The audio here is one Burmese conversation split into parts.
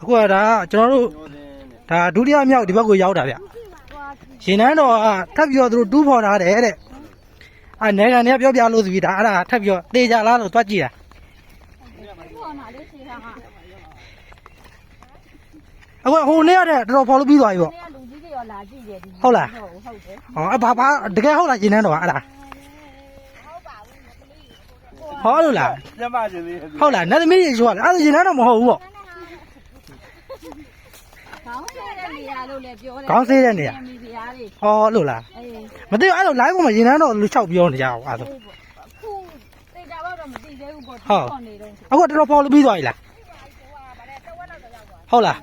အခုကဒါကကျွန်တော်တို့ဒါဒုတိယမြောက်ဒီဘက်ကိုရောက်တာဗျရှင်နန်းတော်ကထပ်ပြီးတော့သူတို့တူးဖော်ထားတယ်တဲ့အဲနေကန်တွေကပြောပြလို့ဆိုပြီးဒါအဲ့ဒါထပ်ပြီးတော့တေချာလားလို့တွက်ကြည့်တာအခုဟိုနေ့ရတဲ့တော်တော်ဖော်လို့ပြီးသွားပြီပေါ့လူကြီးတွေရောလာကြည့်တယ်ဒီဟုတ်လားဟုတ်ဟုတ်တယ်ဟောအဘာဘာတကယ်ဟုတ်လားရှင်နန်းတော်ကအဲ့ဒါဟောလို့လားကျမရှင်လေးဟုတ်လားနတ်သမီးရေရှိုးကလည်းအဲ့ဒါရှင်နန်းတော်မဟုတ်ဘူးပေါ့ ခေါင်းဆဲတဲ့နေရာလို့လည်းပြောတယ်ခေါင်းဆေးတဲ့နေရာမိဖုရားတွေဟောလို့လားအေးမသိဘူးအဲ့လို live ပေါ်မှာရှင်နန်းတော်လူလျှောက်ပြောနေကြအောင်အဲ့ဒါခုတိတ်တာတော့မသိသေးဘူးပေါ့ဟုတ်ခေါ်နေတော့အခုတော်တော်ဖော်လို့ပြီးသွားပြီလားဟုတ်လား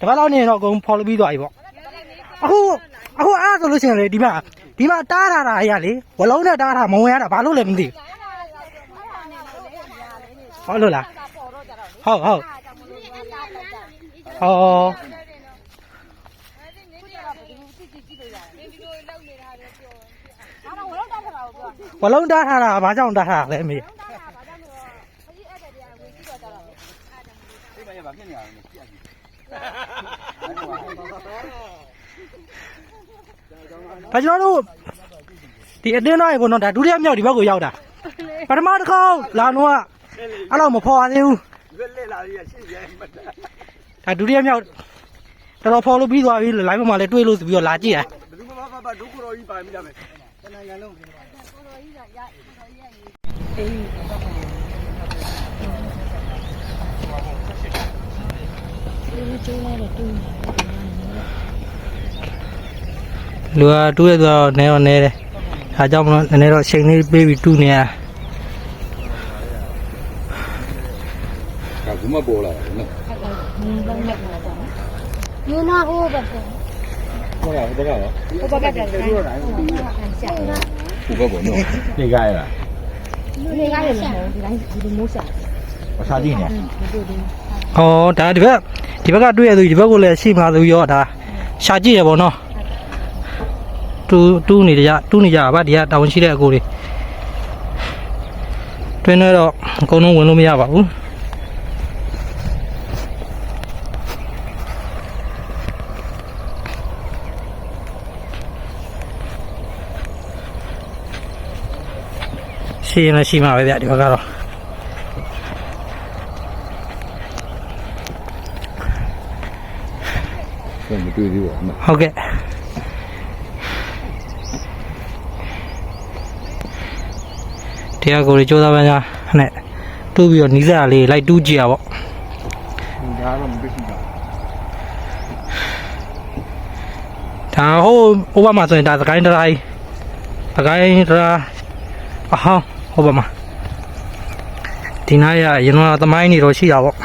တပတ်လောက်နေတော့အကုန်ဖော်လို့ပြီးသွားပြီပေါ့အခုအခုအားဆိုလို့ရှိရင်လေဒီမှာဒီမှာတားထားတာအရာလေဝလုံးနဲ့တားထားမဝင်ရတာဘာလို့လဲမသိဘူးဟုတ်လို့လားဟုတ်ဟုတ် ဟောဝလုံးတားထားတာဘာကြောင့်တားထားတာလဲအမေဒီမှာရပါဖြစ်နေရတယ်ကြည့်ရဒါကျွန်တော်တို့ဒီအတင်းသားရေပေါ့နော်ဒါဒုတိယမြောက်ဒီဘက်ကိုရောက်တာပထမတစ်ခေါက်လာတော့ကအဲ့လောက်မဖော်ရသေးဘူးလက်လက်လာရရှင်းရမှတ်တာ ဒါဒုတိယမြောက်တော်တော်ဖော်လို့ပြီးသွားပြီလိုင်းပေါ်မှာလည်းတွေးလို့ဆိုပြီးတော့လာကြည့်ရဘယ်သူမှမပါဒုက္ခရောကြီးပါမိတာပဲတနင်္ဂနွေလုံးလူကတူးရတော့နဲတော့နဲတယ်ဒါကြောင့်မလို့နည်းနည်းတော့ချိန်လေးပေးပြီးတူးနေရ ကဘုမပေါ်လာတယ်နော်ယူနာဟိုဘက်ပေါ့ဟုတ်လားဟုတ်ကဲ့ရောဟိုဘက်ကတည်းကဟုတ်ရှာဘုဘပေါ်နော်နေကြရလားနေကားလည်းမဟုတ်ဒီတိုင်းဒီလိုမျိုးရှာအစားကြည့်နေဟောဒါဒီဘက်ဒီဘက်ကတွေ့ရသူဒီဘက်ကိုလည်းရှိမှသူရောဒါရှာကြည့်ရပေါ့နော်တူးတူးနေကြတူးနေကြပါဗာဒီကတာဝန်ရှိတဲ့အကိုတွေတွင်းနေတော့အကုန်လုံးဝင်လို့မရပါဘူး ရှိရင်လည်းရှိမှာပဲဗျဒီဘက်ကတော့မတွေ့သေးပါဘူးဟုတ်ကဲ့တရားကိုယ်ကြိုးစားပန်းကြနဲ့တူးပြီးတော့နီးစပ်လေးလိုက်တူးကြည့်ရပေါ့ဒါတော့မသိဘူးဒါဟိုဟိုဘက်မှာဆိုရင်ဒါသကိုင်းတရိုင်းသကိုင်းတရာအဟောင်း ဟိုဘက်မှာဒီနားရရင်တော့သမိုင်းနေတော့ရှိတာပေါ့